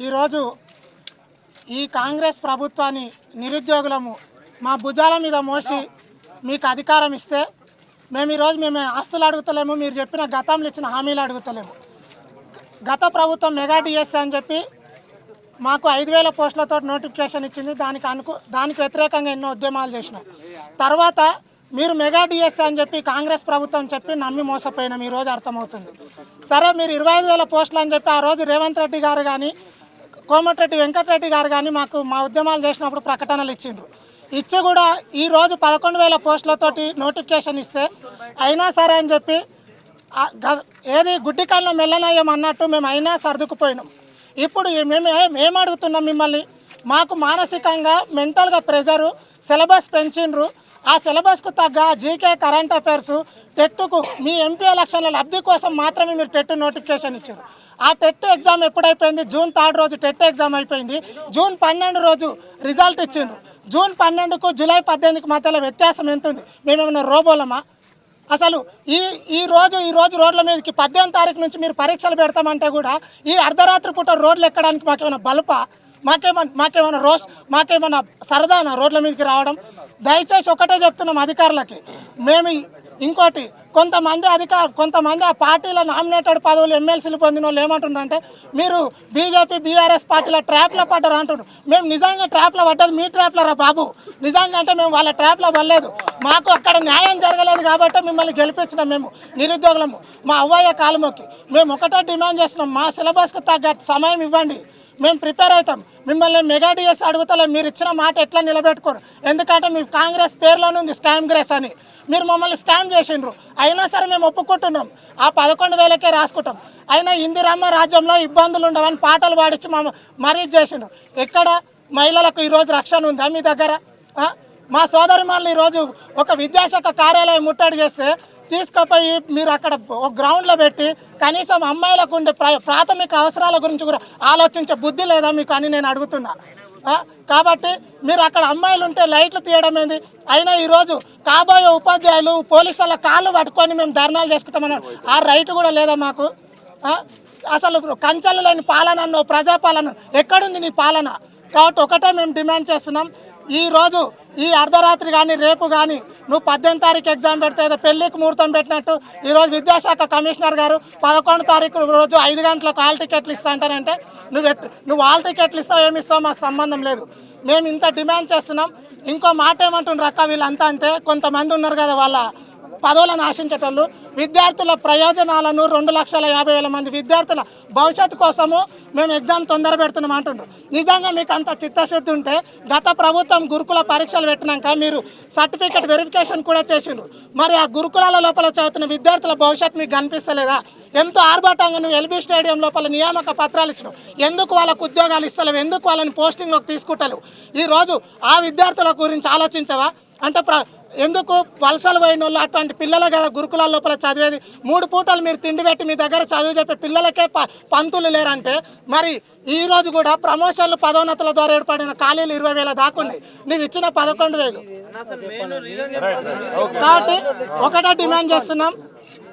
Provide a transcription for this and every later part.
ఈరోజు ఈ కాంగ్రెస్ ప్రభుత్వాన్ని నిరుద్యోగులము మా భుజాల మీద మోసి మీకు అధికారం ఇస్తే మేము ఈరోజు మేము ఆస్తులు అడుగుతలేము మీరు చెప్పిన గతంలో ఇచ్చిన హామీలు అడుగుతలేము. గత ప్రభుత్వం మెగా డిఎస్ అని చెప్పి మాకు ఐదు వేల పోస్టులతో నోటిఫికేషన్ ఇచ్చింది. దానికి అనుకు దానికి వ్యతిరేకంగా ఎన్నో ఉద్యమాలు చేసినాం. తర్వాత మీరు మెగా డిఎస్ అని చెప్పి కాంగ్రెస్ ప్రభుత్వం చెప్పి నమ్మి మోసపోయినాం. ఈరోజు అర్థమవుతుంది. సరే మీరు ఇరవై ఐదు వేల పోస్టులు అని చెప్పి ఆ రోజు రేవంత్ రెడ్డి గారు కానీ కోమటిరెడ్డి వెంకటరెడ్డి గారు కానీ మాకు మా ఉద్యమాలు చేసినప్పుడు ప్రకటనలు ఇచ్చిండ్రు. ఇచ్చి కూడా ఈరోజు పదకొండు వేల పోస్టులతోటి నోటిఫికేషన్ ఇస్తే అయినా సరే అని చెప్పి ఏది గుడ్డి కళ్ళ మెల్లనయ్యం అన్నట్టు మేము అయినా సర్దుకుపోయినాం. ఇప్పుడు మేము ఏం అడుగుతున్నాం మిమ్మల్ని? మాకు మానసికంగా మెంటల్గా ప్రెజరు సిలబస్ పెంచిండ్రు. ఆ సిలబస్కు తగ్గ జీకే కరెంట్ అఫైర్స్ టెట్కు మీ ఎంపీ ఎలక్షన్ల లబ్ధి కోసం మాత్రమే మీరు టెట్ నోటిఫికేషన్ ఇచ్చారు. ఆ టెట్ ఎగ్జామ్ ఎప్పుడైపోయింది? జూన్ థర్డ్ రోజు టెట్ ఎగ్జామ్ అయిపోయింది. జూన్ పన్నెండు రోజు రిజల్ట్ ఇచ్చిండ్రు. జూన్ పన్నెండుకు జూలై పద్దెనిమిదికి మధ్యలో వ్యత్యాసం ఎంత ఉంది రోబోలమా? అసలు ఈ ఈ రోజు ఈ రోజు రోడ్ల మీదకి పద్దెనిమిది తారీఖు నుంచి మీరు పరీక్షలు పెడతామంటే కూడా ఈ అర్ధరాత్రి పూట రోడ్లు ఎక్కడానికి మాకేమైనా బలుపా? మాకేమన్నా మాకేమైనా రోష్ మాకేమైనా సరదానా రోడ్ల మీదకి రావడం? దయచేసి ఒకటే చెప్తున్నాం అధికారులకి. మేము ఇంకోటి కొంతమంది అధికార కొంతమంది ఆ పార్టీల నామినేటెడ్ పదవులు ఎమ్మెల్సీలు పొందిన వాళ్ళు ఏమంటున్నారంటే మీరు బీజేపీ బీఆర్ఎస్ పార్టీల ట్రాప్లో పడ్డారు అంటున్నారు. మేము నిజంగా ట్రాప్లో పడ్డది మీ ట్రాప్లో రా బాబు. నిజంగా అంటే మేము వాళ్ళ ట్రాప్లో పడలేదు. మాకు అక్కడ న్యాయం జరగలేదు కాబట్టి మిమ్మల్ని గెలిపించినాం మేము నిరుద్యోగులము. మా అవ్వయ్య కాలమొక్కి. మేము ఒకటే డిమాండ్ చేస్తున్నాం మా సిలబస్కు తగ్గ సమయం ఇవ్వండి. మేము ప్రిపేర్ అవుతాం. మిమ్మల్ని మెగా డిఎస్ అడుగుతలే మీరు ఇచ్చిన మాట ఎట్లా నిలబెట్టుకోరు? ఎందుకంటే మీ కాంగ్రెస్ పేరులోనే ఉంది స్కామ్ గ్రేస్ అని. మీరు మమ్మల్ని స్కామ్ చేసిండ్రు. అయినా సరే మేము ఒప్పుకుంటున్నాం. ఆ పదకొండు వేలకే రాసుకుంటాం. అయినా ఇందిరమ్మ రాజ్యంలో ఇబ్బందులు ఉండవని పాటలు పాడించి మా మరీ చేసిండ్రు. ఎక్కడ మహిళలకు ఈరోజు రక్షణ ఉందా మీ దగ్గర? మా సోదరిమాలను ఈరోజు ఒక విద్యాశాఖ కార్యాలయం ముట్టడి చేస్తే తీసుకుపోయి మీరు అక్కడ ఒక గ్రౌండ్లో పెట్టి కనీసం అమ్మాయిలకు ఉండే ప్ర ప్రాథమిక అవసరాల గురించి కూడా ఆలోచించే బుద్ధి లేదా మీకు అని నేను అడుగుతున్నా. కాబట్టి మీరు అక్కడ అమ్మాయిలు ఉంటే లైట్లు తీయడం ఏంది? అయినా ఈరోజు కాబోయే ఉపాధ్యాయులు పోలీసుల కాళ్ళు పట్టుకొని మేము ధర్నాలు చేసుకుంటామన్నాడు ఆ రైట్ కూడా లేదా మాకు? అసలు కంచెలు లేని పాలన అన్నో ప్రజాపాలన ఎక్కడుంది నీ పాలన? కాబట్టి ఒకటే మేము డిమాండ్ చేస్తున్నాం. ఈరోజు ఈ అర్ధరాత్రి కానీ రేపు కానీ నువ్వు పద్దెనిమిది తారీఖు ఎగ్జామ్ పెడితే ఏదో పెళ్ళికి ముహూర్తం పెట్టినట్టు ఈరోజు విద్యాశాఖ కమిషనర్ గారు పదకొండు తారీఖు రోజు ఐదు గంటలకు హాల్ టికెట్లు ఇస్తా అంటారంటే నువ్వు ఎట్ నువ్వు హాల్ టికెట్లు ఇస్తావు ఏమి ఇస్తావు మాకు సంబంధం లేదు. మేము ఇంత డిమాండ్ చేస్తున్నాం. ఇంకో మాట ఏమంటుండ్రు అక్క వీళ్ళంతా అంటే కొంతమంది ఉన్నారు కదా వాళ్ళ పదవులను ఆశించేటోళ్ళు విద్యార్థుల ప్రయోజనాలను రెండు లక్షల యాభై వేల మంది విద్యార్థుల భవిష్యత్తు కోసము మేము ఎగ్జామ్ తొందర పెడుతున్నాం అంటుండ్రు. నిజంగా మీకు అంత చిత్తశుద్ధి ఉంటే గత ప్రభుత్వం గురుకుల పరీక్షలు పెట్టినాక మీరు సర్టిఫికేట్ వెరిఫికేషన్ కూడా చేసిండ్రు. మరి ఆ గురుకులాల లోపల చదువుతున్న విద్యార్థుల భవిష్యత్తు మీకు కనిపిస్తలేదా? ఎంతో ఆర్భాటంగా నువ్వు ఎల్బీ స్టేడియం లోపల నియామక పత్రాలు ఇచ్చినావు. ఎందుకు వాళ్ళకు ఉద్యోగాలు ఇస్తలేవు? ఎందుకు వాళ్ళని పోస్టింగ్లోకి తీసుకుంటలేవు? ఈరోజు ఆ విద్యార్థుల గురించి ఆలోచించవా? అంటే ప్ర ఎందుకు వలసలు పోయిన వాళ్ళు అటువంటి పిల్లలే కదా గురుకులాల లోపల చదివేది? మూడు పూటలు మీరు తిండి పెట్టి మీ దగ్గర చదువు చెప్పే పిల్లలకే ప పంతులు లేరంటే మరి ఈ రోజు కూడా ప్రమోషన్లు పదోన్నతుల ద్వారా ఏర్పడిన ఖాళీలు ఇరవై వేల దాకున్నాయి నీవు ఇచ్చిన పదకొండు వేలు. కాబట్టి ఒకటే డిమాండ్ చేస్తున్నాం.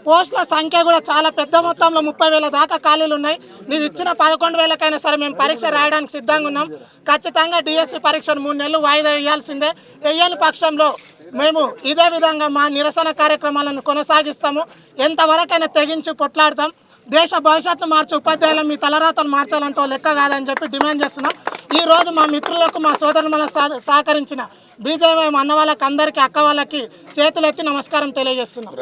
పోస్టుల సంఖ్య కూడా చాలా పెద్ద మొత్తంలో ముప్పై వేల దాకా ఖాళీలు ఉన్నాయి. నీవు ఇచ్చిన పదకొండు వేలకైనా సరే మేము పరీక్ష రాయడానికి సిద్ధంగా ఉన్నాం. ఖచ్చితంగా డిఎస్సి పరీక్షను మూడు నెలలు వాయిదా వేయాల్సిందే. వేయని పక్షంలో మేము ఇదే విధంగా మా నిరసన కార్యక్రమాలను కొనసాగిస్తాము. ఎంతవరకైనా తెగించి పొట్లాడతాం. దేశ భవిష్యత్తు మార్చి ఉపాధ్యాయులు మీ తలరాతలు మార్చాలంటో లెక్క కాదని చెప్పి డిమాండ్ చేస్తున్నాం. ఈ రోజు మా మిత్రులకు మా సోదరులకు సహకరించిన బీజేపీ అన్న వాళ్ళకి అందరికీ అక్క వాళ్ళకి చేతులెత్తి నమస్కారం తెలియజేస్తున్నాం.